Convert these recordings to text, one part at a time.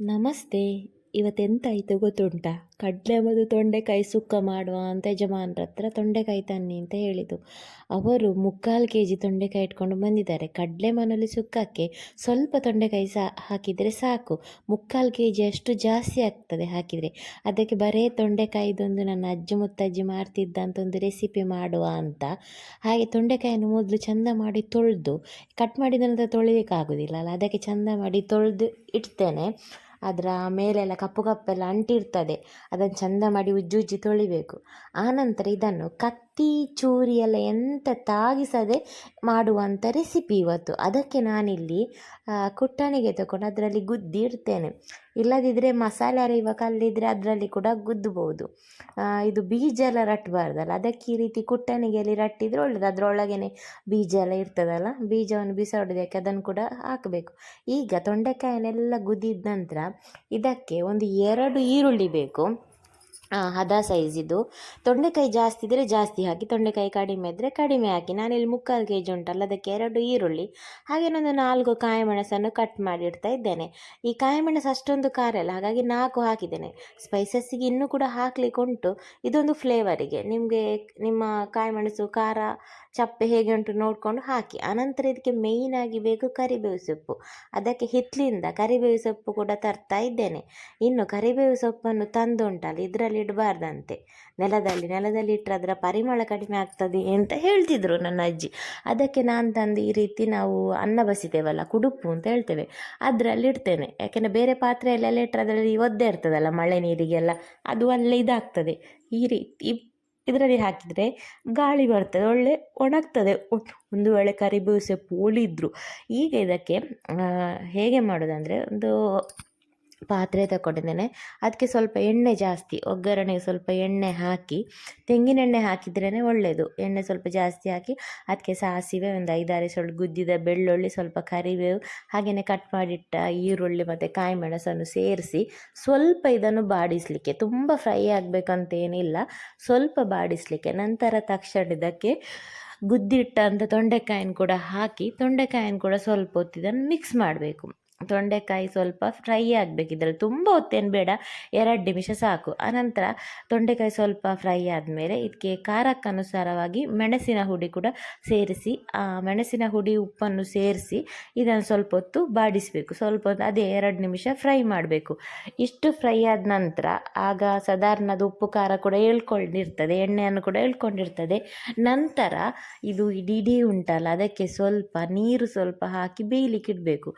ನಮಸ್ತೆ. ಇವತ್ತೆಂತಾಯಿತು ಗೊತ್ತುಂಟಾ? ಕಡಲೆ ಮದು ತೊಂಡೆಕಾಯಿ ಸುಕ್ಕ ಮಾಡುವ ಅಂತ ಯಜಮಾನ್ರ ಹತ್ರ ತೊಂಡೆಕಾಯಿ ತನ್ನಿ ಅಂತ ಹೇಳಿದ್ದು. ಅವರು ಮುಕ್ಕಾಲು ಕೆ ಜಿ ತೊಂಡೆಕಾಯಿ ಇಟ್ಕೊಂಡು ಬಂದಿದ್ದಾರೆ. ಕಡಲೆ ಮನೇಲಿ ಸುಕ್ಕಕ್ಕೆ ಸ್ವಲ್ಪ ತೊಂಡೆಕಾಯಿ ಸಾ, ಹಾಕಿದರೆ ಸಾಕು. ಮುಕ್ಕಾಲು ಕೆ ಜಿ ಅಷ್ಟು ಜಾಸ್ತಿ ಆಗ್ತದೆ ಹಾಕಿದರೆ. ಅದಕ್ಕೆ ಬರೇ ತೊಂಡೆಕಾಯಿದೊಂದು ನನ್ನ ಅಜ್ಜಿ ಮುತ್ತಜ್ಜಿ ಮಾಡ್ತಿದ್ದಂತ ಒಂದು ರೆಸಿಪಿ ಮಾಡುವ ಅಂತ. ಹಾಗೆ ತೊಂಡೆಕಾಯಿಯನ್ನು ಮೊದಲು ಚಂದ ಮಾಡಿ ತೊಳೆದು ಕಟ್ ಮಾಡಿದ ನಂತರ ತೊಳಿಬೇಕಾಗೋದಿಲ್ಲ ಅಲ್ಲ? ಅದಕ್ಕೆ ಚಂದ ಮಾಡಿ ತೊಳೆದು ಇಡ್ತೇನೆ. ಅದರ ಮೇಲೆಲ್ಲ ಕಪ್ಪು ಕಪ್ಪೆಲ್ಲ ಅಂಟಿರ್ತದೆ. ಅದನ್ನು ಚಂದ ಮಾಡಿ ಉಜ್ಜಿ ಉಜ್ಜಿ ತೊಳಿಬೇಕು ಆನಂತರ ಇದನ್ನು ಕತ್ತಿ ಚೂರಿ ಎಲ್ಲ ಎಂತ ತಾಗಿಸದೆ ಮಾಡುವಂಥ ರೆಸಿಪಿ ಇವತ್ತು. ಅದಕ್ಕೆ ನಾನಿಲ್ಲಿ ಕುಟ್ಟಣಿಗೆ ತಗೊಂಡು ಅದರಲ್ಲಿ ಗುದ್ದಿ ಇಡ್ತೇನೆ. ಇಲ್ಲದಿದ್ದರೆ ಮಸಾಲೆ ಅರಿಯುವ ಕಲ್ಲಿದ್ದರೆ ಅದರಲ್ಲಿ ಕೂಡ ಗುದ್ದಬಹುದು ಇದು ಬೀಜ ಎಲ್ಲ ರಟ್ಟಬಾರ್ದಲ್ಲ ಅದಕ್ಕೆ ಈ ರೀತಿ ಕುಟ್ಟಣಿಗೆಯಲ್ಲಿ ರಟ್ಟಿದ್ರೆ ಒಳ್ಳೆಯದು ಅದರೊಳಗೇನೆ ಬೀಜ ಎಲ್ಲ ಇರ್ತದಲ್ಲ, ಬೀಜವನ್ನು ಬಿಸಾಡೋದಕ್ಕೆ ಅದನ್ನು ಕೂಡ ಹಾಕಬೇಕು. ಈಗ ತೊಂಡೆಕಾಯನ್ನೆಲ್ಲ ಗುದ್ದಿದ ನಂತರ ಇದಕ್ಕೆ ಒಂದು ಎರಡು ಈರುಳ್ಳಿ ಬೇಕು. ಹದ ಸೈಜಿದು ತೊಂಡೆಕಾಯಿ ಜಾಸ್ತಿ ಇದ್ದರೆ ಜಾಸ್ತಿ ಹಾಕಿ, ತೊಂಡೆಕಾಯಿ ಕಡಿಮೆ ಇದ್ದರೆ ಕಡಿಮೆ ಹಾಕಿ. ನಾನಿಲ್ಲಿ ಮುಕ್ಕಾಲು ಕೆ ಜಿ ಉಂಟಲ್ಲ, ಅದಕ್ಕೆ ಎರಡು ಈರುಳ್ಳಿ. ಹಾಗೆ ನಾನು ನಾಲ್ಕು ಕಾಯಿ ಮೆಣಸನ್ನು ಕಟ್ ಮಾಡಿ ಇಡ್ತಾ ಇದ್ದೇನೆ. ಈ ಕಾಯಿ ಮೆಣಸು ಅಷ್ಟೊಂದು ಖಾರ ಅಲ್ಲ ಹಾಗಾಗಿ ನಾಲ್ಕು ಹಾಕಿದ್ದೇನೆ. ಸ್ಪೈಸಸ್ಸಿಗೆ ಇನ್ನೂ ಕೂಡ ಹಾಕ್ಲಿಕ್ಕೆ ಉಂಟು. ಇದೊಂದು ಫ್ಲೇವರಿಗೆ ನಿಮಗೆ ನಿಮ್ಮ ಕಾಯಿ ಮೆಣಸು ಖಾರ, ಚಪ್ಪೆ ಹೇಗೆ ಉಂಟು ನೋಡಿಕೊಂಡು ಹಾಕಿ. ಆನಂತರ ಇದಕ್ಕೆ ಮೇಯ್ನಾಗಿ ಬೇಕು ಕರಿಬೇವು ಸೊಪ್ಪು. ಅದಕ್ಕೆ ಹಿತ್ತಲಿಂದ ಕರಿಬೇವು ಸೊಪ್ಪು ಕೂಡ ತರ್ತಾ ಇದ್ದೇನೆ. ಇನ್ನು ಕರಿಬೇವು ಸೊಪ್ಪನ್ನು ತಂದು ಉಂಟಲ್ಲ, ಇದರಲ್ಲಿ ಇಡಬಾರ್ದಂತೆ. ನೆಲದಲ್ಲಿ ನೆಲದಲ್ಲಿ ಇಟ್ಟರೆ ಅದರ ಪರಿಮಳ ಕಡಿಮೆ ಆಗ್ತದೆ ಅಂತ ಹೇಳ್ತಿದ್ರು ನನ್ನ ಅಜ್ಜಿ. ಅದಕ್ಕೆ ನಾನು ತಂದು ಈ ರೀತಿ ನಾವು ಅನ್ನ ಬಸಿತೇವಲ್ಲ, ಕುಡುಪು ಅಂತ ಹೇಳ್ತೇವೆ. ಅದರಲ್ಲಿ ಇಡ್ತೇನೆ. ಯಾಕೆಂದರೆ ಬೇರೆ ಪಾತ್ರೆಯಲ್ಲೆಲ್ಲ ಇಟ್ಟರೆ ಅದರಲ್ಲಿ ಒದ್ದೆ ಇರ್ತದಲ್ಲ ಮಳೆ ನೀರಿಗೆಲ್ಲ, ಅದು ಅಲ್ಲೇ ಇದಾಗ್ತದೆ. ಈ ರೀತಿ ಇದರಲ್ಲಿ ಹಾಕಿದರೆ ಗಾಳಿ ಬರ್ತದೆ, ಒಳ್ಳೆ ಒಣಗ್ತದೆ. ಒಂದು ವೇಳೆ ಕರಿಬೇವು ಸೊಪ್ಪು ಉಳಿದ್ರು ಈಗ ಇದಕ್ಕೆ ಹೇಗೆ ಮಾಡೋದಂದರೆ ಒಂದು ಪಾತ್ರೆ ತಗೊಂಡಿದ್ದೇನೆ ಅದಕ್ಕೆ ಸ್ವಲ್ಪ ಎಣ್ಣೆ ಜಾಸ್ತಿ ಒಗ್ಗರಣೆಗೆ ಸ್ವಲ್ಪ ಎಣ್ಣೆ ಹಾಕಿ ತೆಂಗಿನೆಣ್ಣೆ ಹಾಕಿದ್ರೇ ಒಳ್ಳೆಯದು ಎಣ್ಣೆ ಸ್ವಲ್ಪ ಜಾಸ್ತಿ ಹಾಕಿ ಅದಕ್ಕೆ ಸಾಸಿವೆ ಒಂದು ಐದಾರು ಸ್ವಲ್ಪ ಗುದ್ದಿದ ಬೆಳ್ಳುಳ್ಳಿ, ಸ್ವಲ್ಪ ಕರಿಬೇವು ಹಾಗೆಯೇ ಕಟ್ ಮಾಡಿಟ್ಟ ಈರುಳ್ಳಿ ಮತ್ತು ಕಾಯಿ ಮೆಣಸನ್ನು ಸೇರಿಸಿ ಸ್ವಲ್ಪ ಇದನ್ನು ಬಾಡಿಸಲಿಕ್ಕೆ, ತುಂಬ ಫ್ರೈ ಆಗಬೇಕಂತೇನಿಲ್ಲ ಸ್ವಲ್ಪ ಬಾಡಿಸಲಿಕ್ಕೆ, ನಂತರ ತಕ್ಷಣ ಇದಕ್ಕೆ ಗುದ್ದಿಟ್ಟಂಥ ತೊಂಡೆಕಾಯಿನ ಕೂಡ ಹಾಕಿ, ತೊಂಡೆಕಾಯಿನ ಕೂಡ ಸ್ವಲ್ಪ ಹೊತ್ತು ಇದನ್ನು ಮಿಕ್ಸ್ ಮಾಡಬೇಕು. ತೊಂಡೆಕಾಯಿ ಸ್ವಲ್ಪ ಫ್ರೈ ಆಗಬೇಕು ಇದರಲ್ಲಿ ತುಂಬ ಹೊತ್ತೇನು ಬೇಡ, ಎರಡು ನಿಮಿಷ ಸಾಕು. ಆನಂತರ ತೊಂಡೆಕಾಯಿ ಸ್ವಲ್ಪ ಫ್ರೈ ಆದಮೇಲೆ ಇದಕ್ಕೆ ಖಾರಕ್ಕನುಸಾರವಾಗಿ ಮೆಣಸಿನ ಹುಡಿ ಕೂಡ ಸೇರಿಸಿ, ಆ ಮೆಣಸಿನ ಹುಡಿ ಉಪ್ಪನ್ನು ಸೇರಿಸಿ ಇದನ್ನು ಸ್ವಲ್ಪ ಹೊತ್ತು ಬಾಡಿಸಬೇಕು. ಸ್ವಲ್ಪ ಹೊತ್ತು ಅದೇ ಎರಡು ನಿಮಿಷ ಫ್ರೈ ಮಾಡಬೇಕು. ಇಷ್ಟು ಫ್ರೈ ಆದ ನಂತರ ಆಗ ಸಾಧಾರಣದ ಉಪ್ಪು ಖಾರ ಕೂಡ ಹೇಳ್ಕೊಂಡಿರ್ತದೆ, ಎಣ್ಣೆಯನ್ನು ಕೂಡ ಹೇಳ್ಕೊಂಡಿರ್ತದೆ. ನಂತರ ಇದು ಇಡೀ ಉಂಟಲ್ಲ, ಅದಕ್ಕೆ ಸ್ವಲ್ಪ ನೀರು ಸ್ವಲ್ಪ ಹಾಕಿ ಬೇಯಲಿಕ್ಕೆ ಇಡಬೇಕು.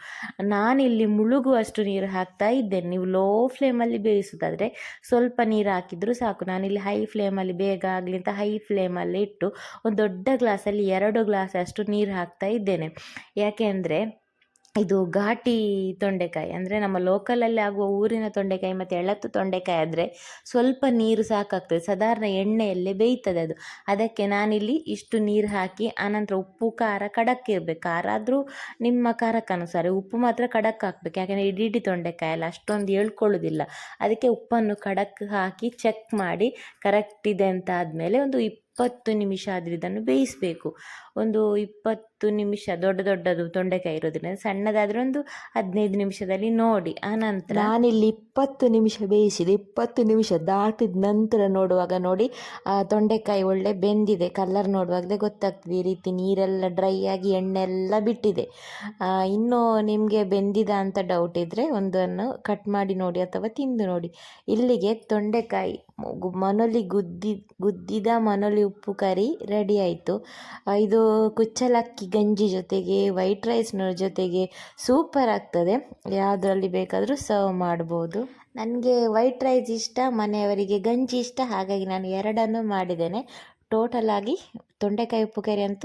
ನಾನಿಲ್ಲಿ ಮುಳುಗುವಷ್ಟು ನೀರು ಹಾಕ್ತಾ ಇದ್ದೇನೆ. ನೀವು ಲೋ ಫ್ಲೇಮಲ್ಲಿ ಬೇಯಿಸೋದಾದರೆ ಸ್ವಲ್ಪ ನೀರು ಹಾಕಿದರೂ ಸಾಕು. ನಾನಿಲ್ಲಿ ಹೈ ಫ್ಲೇಮಲ್ಲಿ ಬೇಗ ಆಗಲಿ ಅಂತ ಹೈ ಫ್ಲೇಮಲ್ಲಿ ಇಟ್ಟು ಒಂದು ದೊಡ್ಡ ಗ್ಲಾಸಲ್ಲಿ ಎರಡು ಗ್ಲಾಸ್ ಅಷ್ಟು ನೀರು ಹಾಕ್ತಾ ಇದ್ದೇನೆ. ಯಾಕೆಂದರೆ ಇದು ಘಾಟಿ ತೊಂಡೆಕಾಯಿ ಅಂದರೆ ನಮ್ಮ ಲೋಕಲಲ್ಲಿ ಆಗುವ ಊರಿನ ತೊಂಡೆಕಾಯಿ ಮತ್ತು ಎಳತ್ತು ತೊಂಡೆಕಾಯಿ ಆದರೆ ಸ್ವಲ್ಪ ನೀರು ಸಾಕಾಗ್ತದೆ. ಸಾಧಾರಣ ಎಣ್ಣೆಯಲ್ಲೇ ಬೇಯ್ತದೆ ಅದು. ಅದಕ್ಕೆ ನಾನಿಲ್ಲಿ ಇಷ್ಟು ನೀರು ಹಾಕಿ, ಆನಂತರ ಉಪ್ಪು, ಖಾರ ಖಡಕ್ ಇರಬೇಕು. ಖಾರ ಆದರೂ ನಿಮ್ಮ ಖಾರಕ್ಕೆ ಅನುಸಾರ ಉಪ್ಪು ಮಾತ್ರ ಖಡಕ್ ಹಾಕ್ಬೇಕು. ಯಾಕೆಂದರೆ ಇಡೀ ಇಡೀ ತೊಂಡೆಕಾಯಿ ಅಲ್ಲ, ಅಷ್ಟೊಂದು ಹೇಳ್ಕೊಳ್ಳೋದಿಲ್ಲ. ಅದಕ್ಕೆ ಉಪ್ಪನ್ನು ಖಡಕ್ ಹಾಕಿ ಚೆಕ್ ಮಾಡಿ ಕರೆಕ್ಟ್ ಇದೆ ಅಂತ ಆದಮೇಲೆ ಒಂದು ಇಪ್ಪತ್ತು ನಿಮಿಷ ಆದರೆ ಇದನ್ನು ಬೇಯಿಸಬೇಕು. ಒಂದು ಇಪ್ಪತ್ತು ನಿಮಿಷ, ದೊಡ್ಡ ದೊಡ್ಡದು ತೊಂಡೆಕಾಯಿ ಇರೋದ್ರಿಂದ ಸಣ್ಣದಾದರೆ ಒಂದು ಹದಿನೈದು ನಿಮಿಷದಲ್ಲಿ ನೋಡಿ. ಆನಂತರ ನಾನಿಲ್ಲಿ ಇಪ್ಪತ್ತು ನಿಮಿಷ ಬೇಯಿಸಿದೆ. ಇಪ್ಪತ್ತು ನಿಮಿಷ ದಾಟಿದ ನಂತರ ನೋಡುವಾಗ ನೋಡಿ, ಆ ತೊಂಡೆಕಾಯಿ ಒಳ್ಳೆ ಬೆಂದಿದೆ. ಕಲರ್ ನೋಡುವಾಗಲೇ ಗೊತ್ತಾಗ್ತದೆ. ಈ ರೀತಿ ನೀರೆಲ್ಲ ಡ್ರೈ ಆಗಿ ಎಣ್ಣೆ ಎಲ್ಲ ಬಿಟ್ಟಿದೆ ಇನ್ನೂ ನಿಮಗೆ ಬೆಂದಿದ ಅಂತ ಡೌಟ್ ಇದ್ದರೆ ಒಂದನ್ನು ಕಟ್ ಮಾಡಿ ನೋಡಿ ಅಥವಾ ತಿಂದು ನೋಡಿ. ಇಲ್ಲಿಗೆ ತೊಂಡೆಕಾಯಿ ಮನೋಲಿ ಗುದ್ದಿ, ಗುದ್ದಿದ ಮನೋಲಿ ಉಪ್ಪು ಕರಿ ರೆಡಿ ಆಯಿತು. ಇದು ಕುಚ್ಚಲಕ್ಕಿ ಗಂಜಿ ಜೊತೆಗೆ ವೈಟ್ ರೈಸ್ನ ಜೊತೆಗೆ ಸೂಪರ್ ಆಗ್ತದೆ. ಯಾವುದರಲ್ಲಿ ಬೇಕಾದರೂ ಸರ್ವ್ ಮಾಡ್ಬೋದು. ನನಗೆ ವೈಟ್ ರೈಸ್ ಇಷ್ಟ, ಮನೆಯವರಿಗೆ ಗಂಜಿ ಇಷ್ಟ, ಹಾಗಾಗಿ ನಾನು ಎರಡನ್ನೂ ಮಾಡಿದ್ದೇನೆ. ಟೋಟಲ್ ಆಗಿ ತೊಂಡೆಕಾಯಿ ಉಪ್ಪು ಕರಿ ಅಂತೂ